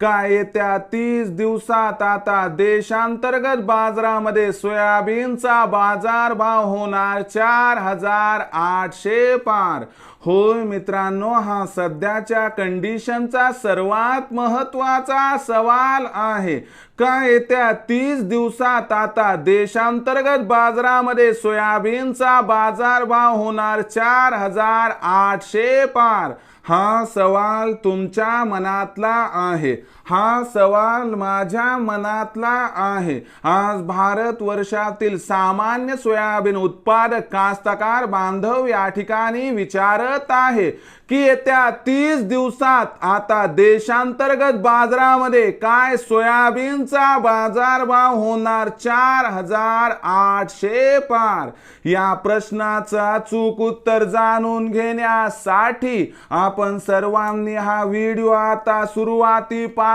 काय येत्या तीस दिवसात आता देशांतर्गत बाजारामध्ये सोयाबीनचा बाजार भाव होणार चार हजार आठशे पार. होय मित्रांनो हा सध्याच्या कंडिशनचा सर्वात महत्त्वाचा सवाल आहे. का येत्या तीस दिवसात आता देशांतर्गत बाजारामध्ये सोयाबीनचा बाजारभाव होणार चार हजार आठशे पार? हा सवाल तुमच्या मनातला आहे. हा सवाल माझ्या मनातला आहे. आज भारत वर्षातील सामान्य सोयाबीन उत्पादक कास्तकार बांधव या ठिकाणी विचारत आहे की येत्या तीस दिवसात आता देशांतर्गत बाजारामध्ये काय सोयाबीनचा बाजारभाव होणार? चार हजार आठशे पार. या प्रश्नाचा चूक उत्तर जाणून घेण्यासाठी आपण सर्वांनी हा व्हिडिओ आता सुरुवातीपासून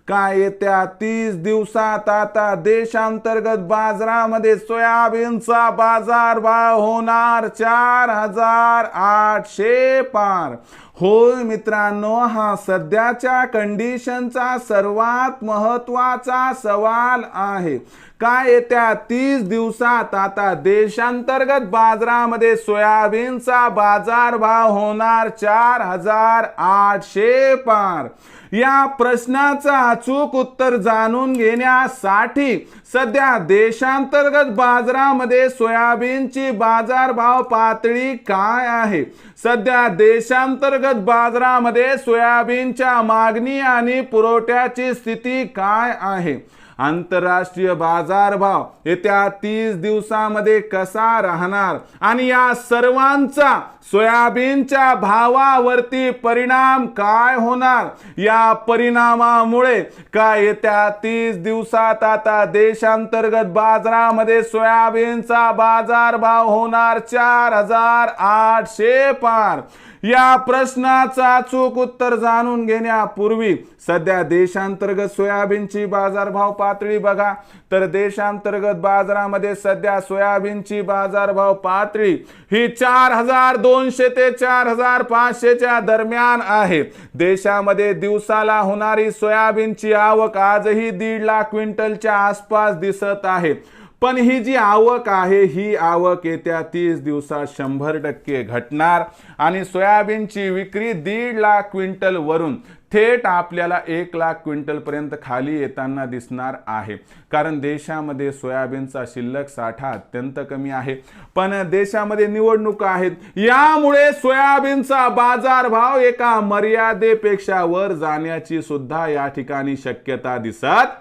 काय येत्या तीस दिवसात आता देशांतर्गत बाजारामध्ये सोयाबीनचा बाजार भाव होणार चार हजार आठशे पार. होय मित्रांनो हा सध्याच्या कंडिशनचा सर्वात महत्त्वाचा सवाल आहे. काय येत्या तीस दिवसात? आता देशांतर्गत बाजारामध्ये सोयाबीनचा बाजार भाव होणार चार हजार आठशे पार. या प्रश्नाचं अचूक उत्तर जाणून घेण्यासाठी सध्या देशांतर्गत बाजारामध्ये सोयाबीनची बाजारभाव पातळी काय आहे? सध्या देशांतर्गत बाजारामध्ये सोयाबीनच्या मागणी आणि पुरवठ्याची स्थिती काय आहे? आंतरराष्ट्रीय बाजारभाव येत्या तीस दिवसामध्ये कसा राहणार? आणि या सर्वांचा सोयाबीनच्या भावावरती परिणाम काय होणार? या परिणामामुळे काय येत्या तीस दिवसात आता देशांतर्गत बाजारामध्ये सोयाबीनचा बाजारभाव होणार चार हजार आठशे पार? या प्रश्नाचा अचूक उत्तर जाणून घेण्यापूर्वी सध्या देशांतर्गत सोयाबीनची बाजारभाव पातळी बघा. तर देशांतर्गत बाजारामध्ये सध्या सोयाबीनची बाजारभाव पातळी ही चार हजार दोन दोनशे ते चार हजार पाचशेच्या दरम्यान आहे. देशामध्ये दिवसाला होणारी सोयाबीनची आवक आजही दीड लाख क्विंटलच्या आसपास दिसत आहे. पण ही जी आवक आहे ही आवक येत्या तीस दिवसात शंभर टक्के घटणार. आणि सोयाबीनची विक्री दीड लाख क्विंटल वरून थेट आपल्याला एक लाख क्विंटलपर्यंत खाली येताना दिसणार आहे. कारण देशामध्ये सोयाबीनचा शिल्लक साठा अत्यंत कमी आहे. पण देशामध्ये निवडणुका आहेत. यामुळे सोयाबीनचा बाजारभाव एका मर्यादेपेक्षा वर जाण्याची सुद्धा या ठिकाणी शक्यता दिसत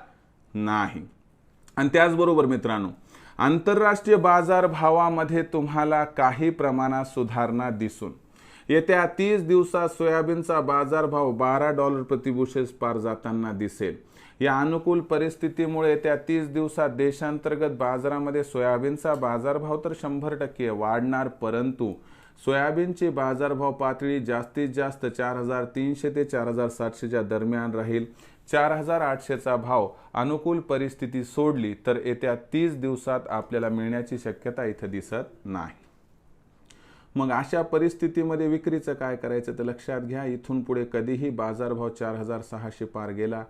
नाही. आणि त्याचबरोबर मित्रांनो आंतरराष्ट्रीय बाजारभावामध्ये तुम्हाला काही प्रमाणात सुधारणा दिसून येत्या तीस दिवसात सोयाबीनचा बाजारभाव बारा डॉलर प्रतिबुशेस पार जाताना दिसेल. या अनुकूल परिस्थितीमुळे त्या तीस दिवसात देशांतर्गत बाजारामध्ये सोयाबीनचा बाजारभाव तर शंभर टक्के वाढणार परंतु सोयाबीनची बाजारभाव पातळी जास्तीत जास्त चार हजार तीनशे ते चार हजार सातशेच्या दरम्यान राहील. चार हजार आठशेचा भाव अनुकूल परिस्थिती सोडली तर येत्या तीस दिवसात आपल्याला मिळण्याची शक्यता इथं दिसत नाही. मग अशा परिस्थितीमध्ये विक्रीचं काय करायचं तर लक्षात घ्या. इथून पुढे कधीही बाजारभाव चार हजार सहाशे पार गेला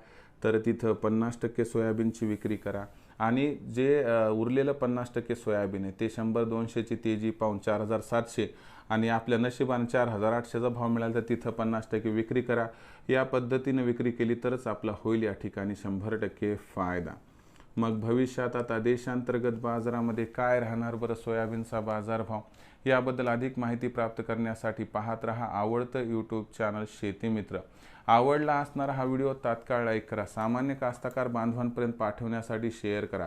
तर तिथं पन्नास टक्के सोयाबीनची विक्री करा. आणि जे उरलेलं पन्नास टक्के सोयाबीन आहे ते शंभर दोनशेची तेजी पाहून चार हजार सातशे आणि आपल्या नशिबाने चार हजार आठशेचा भाव मिळाला तर तिथं पन्नास टक्के विक्री करा. या पद्धतीनं विक्री केली तरच आपला होईल या ठिकाणी शंभर टक्के फायदा. मग भविष्यात आता देशांतर्गत बाजारामध्ये काय राहणार बरं सोयाबीनचा बाजारभाव? याबद्दल अधिक माहिती प्राप्त करण्यासाठी पाहत रहा आवडतं यूट्यूब चॅनल शेतीमित्र आवडला असणारा हा व्हिडिओ तात्काळ लाईक करा. सामान्य कास्तकार बांधवांपर्यंत पाठवण्यासाठी शेअर करा.